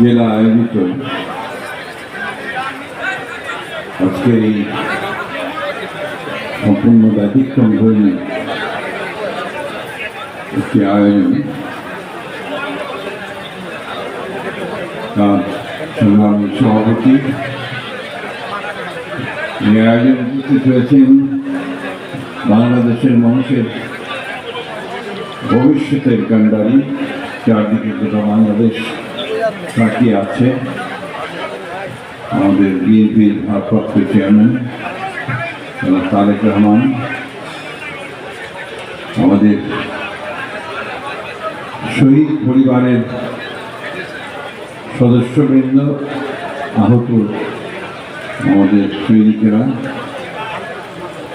জেলা আয়োজিত আজকের এই সম্পূর্ণ ব্যতিক্রম ধর্মী একটি আয়োজন। তার সংগ্রামী সভাপতি, এই আয়োজন উপস্থিত হয়েছেন বাংলাদেশের মানুষের ভবিষ্যতের কান্ডারি চারদিকে বাংলাদেশ। তাকিয়ে আছে আমাদের বিএনপির ভারপ্রাপ্ত চেয়ারম্যান তারেক রহমান আমাদের শহীদ পরিবারের সদস্যবৃন্দ আহত আমাদের সৈনিকেরা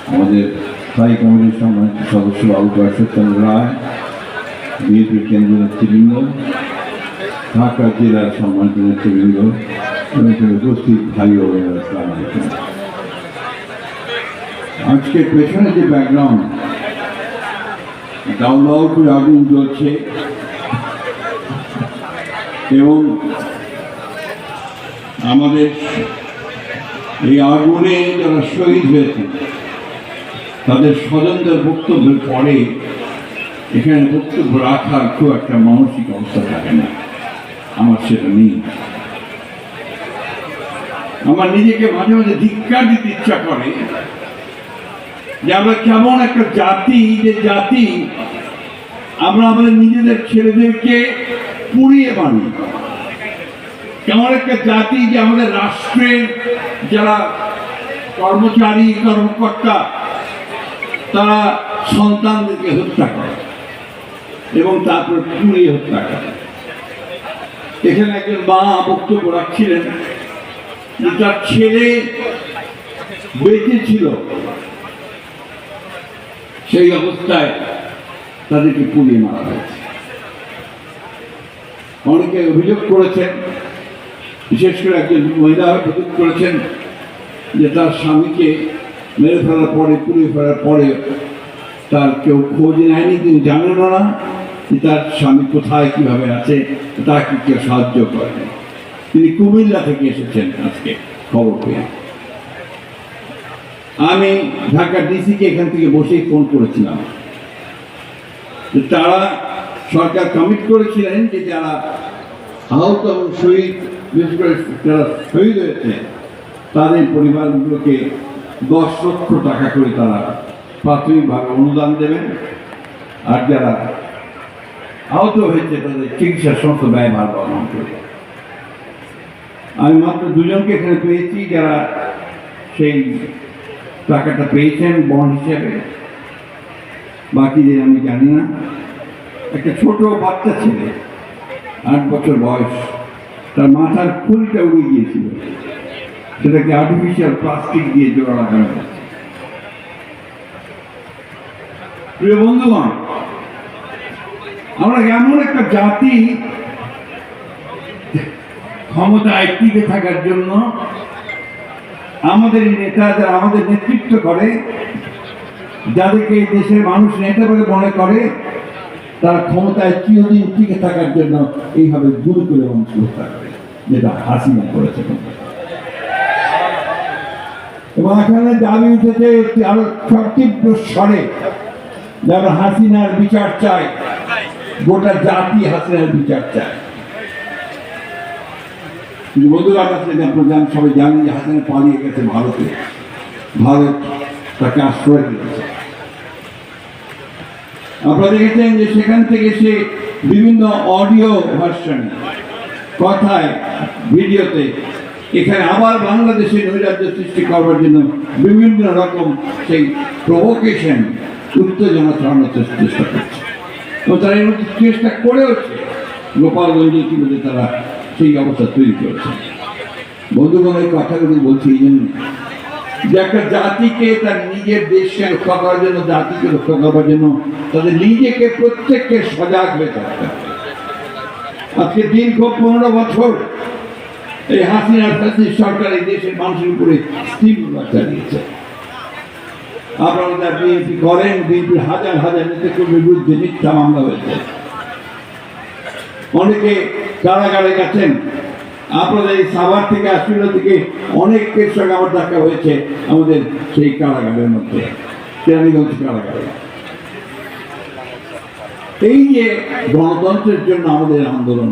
আমাদের স্থায়ী কমিটির সম্মানিত সদস্য বাবু চন্দ্র রায় বিএনপি কেন্দ্রীয় নেতৃবৃন্দ ঢাকা জেলার সম্মানিত নেতৃবৃন্দ উপস্থিত ভাই ও। আজকে পেছনে যে ব্যাকগ্রাউন্ড দাউ দাউ করে আগুন জ্বলছে, এবং আমাদের এই আগুনে যারা শহীদ হয়েছে তাদের স্বজনদের বক্তব্যের পরে এখানে বক্তব্য রাখার খুব একটা মানসিক অবস্থা থাকে না আমার সেটা নেই। আমার নিজেকে মাঝে মাঝে ধিক্কার দিতে ইচ্ছা করে যে আমরা কেমন একটা জাতি, যে জাতি আমরা আমাদের নিজেদের ছেলেদেরকে পুড়িয়ে মানি কেমন একটা জাতি যে আমাদের রাষ্ট্রের যারা কর্মচারী, কর্মকর্তা, তারা সন্তানদেরকে হত্যা করে এবং তারপর পুড়িয়ে হত্যা করে। এখানে একজন মা বক্তব্য রাখছিলেন। তার ছেলে বেঁচে ছিল। সেই অবস্থায় তাদেরকে পুড়িয়ে মারা হয়েছে। অনেকে অভিযোগ করেছেন, বিশেষ করে একজন মহিলা অভিযোগ করেছেন যে তার স্বামীকে মেরে ফেলার পরে, পুড়িয়ে ফেলার পরে তার কেউ খোঁজ নেয়নি, তিনি জানেন না। তার স্বামী কোথায়, কীভাবে আছে তাকে কেউ সাহায্য করেন তিনি কুমিল্লা থেকে এসেছেন আজকে, খবর পেয়ে। আমি ঢাকা ডিসিকে এখান থেকে বসেই ফোন করেছিলাম। তারা সরকার কমিট করেছিলেন যে যারা আহত এবং শহীদ, বিশেষ করে যারা শহীদ হয়েছে, তাদের পরিবারগুলোকে দশ লক্ষ টাকা করে তারা প্রাথমিকভাবে অনুদান দেবেন। আর যারা আহত হয়েছে তাদের চিকিৎসার সমস্ত ব্যয়ভার বহন করবে আমি মাত্র দুজনকে এখানে পেয়েছি যারা সেই টাকাটা পেয়েছেন বন্ড হিসেবে। বাকিদের আমি জানি না। একটা ছোট বাচ্চা ছেলে, আট বছর বয়স। তার মাথার ফুলটা উড়ে গিয়েছিল। সেটাকে আর্টিফিশিয়াল প্লাস্টিক দিয়ে জোড়া লাগানো প্রিয় বন্ধুগণ আমরা এমন একটা জাতি ক্ষমতায় টিকে থাকার জন্য আমাদের নেতা যারা আমাদের নেতৃত্ব করে, যাদেরকে এই দেশের মানুষ নেতা বলে মনে করে, তারা ক্ষমতায় চিরদিন টিকে থাকার জন্য এইভাবে দূর করে মানুষ হত্যা করে, যেটা হাসিনা করেছে। এবং এখানে দাবি উঠেছে আরও সতীব্র স্বরে যারা হাসিনার বিচার চায়। গোটা জাতি হাসিনার বিচার চায়। কিন্তু বন্ধুরা আপনারা জান সবাই জানেন যে হাসিনা পালিয়ে গেছে ভারতে। ভারত তাকে আশ্রয় দিয়েছে। আপনারা দেখেছেন যে সেখান থেকে সে বিভিন্ন অডিও ভার্সন, কথায়, ভিডিওতে এখানে আবার বাংলাদেশে নৈরাজ্য সৃষ্টি করবার জন্য বিভিন্ন রকম সেই প্রভোকেশন উত্তেজনা ছড়ানোর চেষ্টা করছে। এবং তারা এর মধ্যে চেষ্টা করেওছে। গোপালগঞ্জে ইতিমধ্যে তারা সেই অবস্থা তৈরি করেছে। বন্ধুগণ, এই কথাগুলো বলছি এই জন্য যে একটা জাতিকে তার নিজের দেশকে রক্ষা করার জন্য, জাতিকে রক্ষা করবার জন্য তাদের নিজেকে প্রত্যেককে সজাগ হয়ে থাকতে আজকে দীর্ঘ পনেরো বছর এই হাসিনার সরকার এই দেশের মানুষের উপরে তীব্র চালিয়েছে। আপনারা যা বিএনপি করেন বিএনপির হাজার হাজার নেতাকর্মীর বিরুদ্ধে মিথ্যা মামলা হয়েছে। অনেকে কারাগারে গেছেন, আপনাদের এই সাভার থেকে, আশুলিয়া থেকে অনেকের সঙ্গে আমার দেখা হয়েছে আমাদের সেই কারাগারের মধ্যে, কেরানীগঞ্জ কারাগারে। এই যে গণতন্ত্রের জন্য আমাদের আন্দোলন,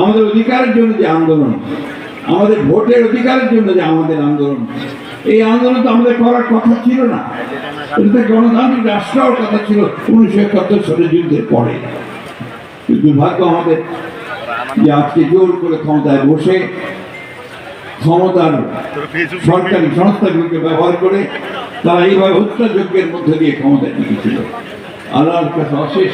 আমাদের অধিকারের জন্য যে আন্দোলন, আমাদের ভোটের অধিকারের জন্য যে আমাদের আন্দোলন এই আন্দোলন তো আমাদের করার কথা ছিল না। এটা তো গণতান্ত্রিক রাষ্ট্র কথা ছিল উনিশশো একাত্তর সালের যুদ্ধের পরে। দুর্ভাগ্য আমাদের যে আজকে জোর করে ক্ষমতায় বসে ক্ষমতার সরকারি সংস্থাগুলোকে ব্যবহার করে তারা এইভাবে হত্যাযজ্ঞের মধ্যে দিয়ে ক্ষমতায় টিকেছিল আল্লাহর কাছে অশেষ